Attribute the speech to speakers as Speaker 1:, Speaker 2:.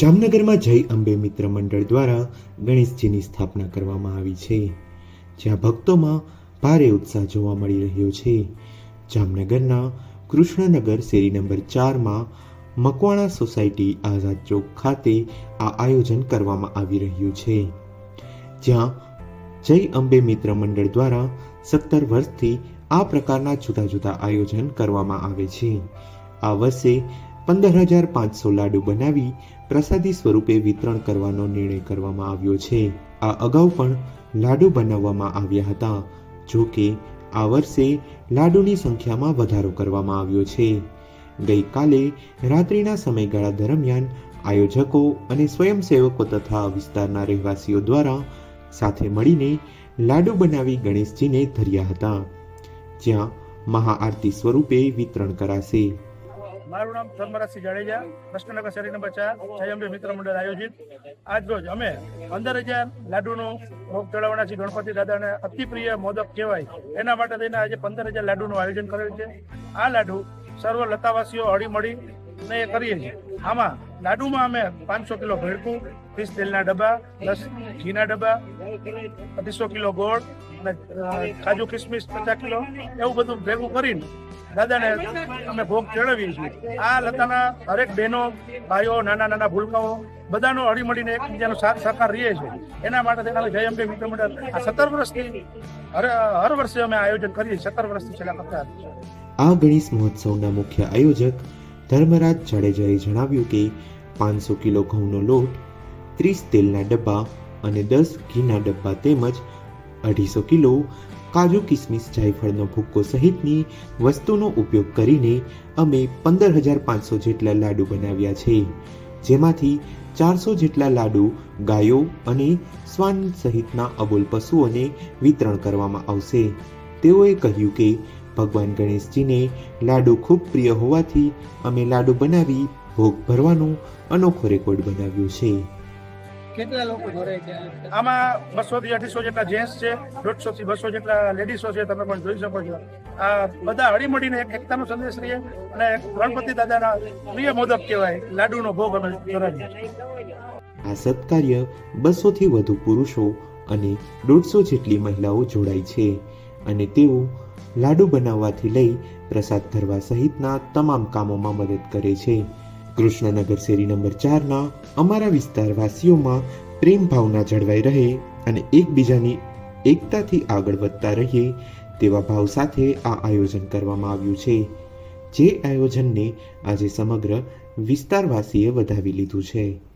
Speaker 1: જામનગરમાં જય અંબે મિત્ર મંડળ દ્વારા ગણેશજીની સ્થાપના કરવામાં આવી છે. જ્યાં ભક્તોમાં ભારે ઉત્સાહ જોવા મળી રહ્યો છે. જામનગરના કૃષ્ણનગર શેરી નંબર ચારમાં મકવાણા સોસાયટી આઝાદ ચોક ખાતે આ આયોજન કરવામાં આવી રહ્યું છે. જ્યાં જય અંબે મિત્ર મંડળ દ્વારા સત્તર વર્ષથી આ પ્રકારના જુદા જુદા આયોજન કરવામાં આવે છે. આ વર્ષે પંદર હજાર પાંચસો લાડુ બનાવી પ્રસાદી સ્વરૂપે વિતરણ કરવાનો નિર્ણય કરવામાં આવ્યો છે. આ અગાઉ પણ લાડુ બનાવવામાં આવ્યા હતા. જો કે, આ વર્ષે લાડુની સંખ્યામાં વધારો કરવામાં આવ્યો છે. ગઈકાલે રાત્રિના સમયગાળા દરમિયાન આયોજકો અને સ્વયંસેવકો તથા વિસ્તારના રહેવાસીઓ દ્વારા સાથે મળીને લાડુ બનાવી ગણેશજીને ધર્યા હતા. જ્યાં મહાઆરતી સ્વરૂપે વિતરણ કરાશે.
Speaker 2: મારું નામ ધર્મરાજસિંહ જાડેજા, કૃષ્ણનગર શેરી નંબર ચાર જયંબે મિત્ર મંડળ આયોજિત. આજ રોજ અમે પંદર હજાર લાડુનો ભોગ ચડાવવાના છીએ ગણપતિ દાદાને. અતિ પ્રિય મોદક કહેવાય. એના માટે થઈને આજે પંદર હજાર લાડુનું આયોજન કરેલ છે. આ લાડુ સર્વ લતાવાસીઓ હળી મળી ને એ કરીએ છીએ. આમાં લાડુમાં અમે પાંચસો કિલો ભેળકું ત્રીસ તેલના ડબ્બા, દસ ઘીના ડબ્બા, અઢીસો કિલો ગોળ અને કાજુ કિસમિસ પચાસ કિલો, એવું બધું ભેગું કરીને દાદાને અમે ભોગ ચડાવીએ છીએ. આ લતાના હરેક બહેનો, ભાઈઓ, નાના નાના ભૂલકાઓ, બધાનો હળીમળીને એકબીજાનો સાથ સહકાર રહીએ છે. એના માટે અમે જય અંબે મિત્ર મંડળ, આ સત્તર વર્ષથી હર વર્ષે અમે આયોજન કરીએ સત્તર વર્ષથી છેલ્લા કરતા
Speaker 1: આ ગણેશ મહોત્સવના મુખ્ય આયોજક ધર્મરાજ જાડેજાએ જણાવ્યું કે પાંચસો કિલો ઘઉંનો લોટ, ત્રીસ તેલના ડબ્બા અને દસ ઘીના ડબ્બા તેમજ અઢીસો કિલો કાજુ, કિસમિસ, જાયફળનો ભૂક્કો સહિતની વસ્તુનો ઉપયોગ કરીને અમે પંદર હજાર પાંચસો જેટલા લાડુ બનાવ્યા છે, જેમાંથી ચારસો જેટલા લાડુ ગાયો અને શ્વાન સહિતના અબોલ પશુઓને વિતરણ કરવામાં આવશે. તેઓએ કહ્યું કે ભગવાન ગણેશજીને લાડુ ખૂબ પ્રિય હોવાથી અમે લાડુ બનાવી ભોગ ભરવાનો અનોખો રેકોર્ડ બનાવ્યો છે.
Speaker 3: કેટલા લોકો જોડાય છે?
Speaker 2: આમાં બસો થી અઢીસો જેટલા જેન્ટ્સ છે દોઢસો થી બસો જેટલા લેડીઝો છે તમે પણ જોઈ શકો છો. આ બધા હળીમળીને એક એકતાનો સંદેશ રહીએ અને ગણપતિ દાદાના પ્રિય મોદક કહેવાય લાડુનો ભોગ અમે કરાવીએ
Speaker 1: આ સત્કાર્ય બસોથી વધુ પુરુષો અને દોઢસો જેટલી મહિલાઓ જોડાઈ છે અને તેઓ લાડુ બનાવવાથી લઈ પ્રસાદ ધરવા સહિતના તમામ કામોમાં મદદ કરે છે. કૃષ્ણનગર શેરી નંબર ચારના અમારા વિસ્તારવાસીઓમાં પ્રેમ ભાવના જળવાઈ રહે અને એકબીજાની એકતાથી આગળ વધતા રહીએ તેવા ભાવ સાથે આ આયોજન કરવામાં આવ્યું છે. જે આયોજનને આજે સમગ્ર વિસ્તારવાસીએ વધાવી લીધું છે.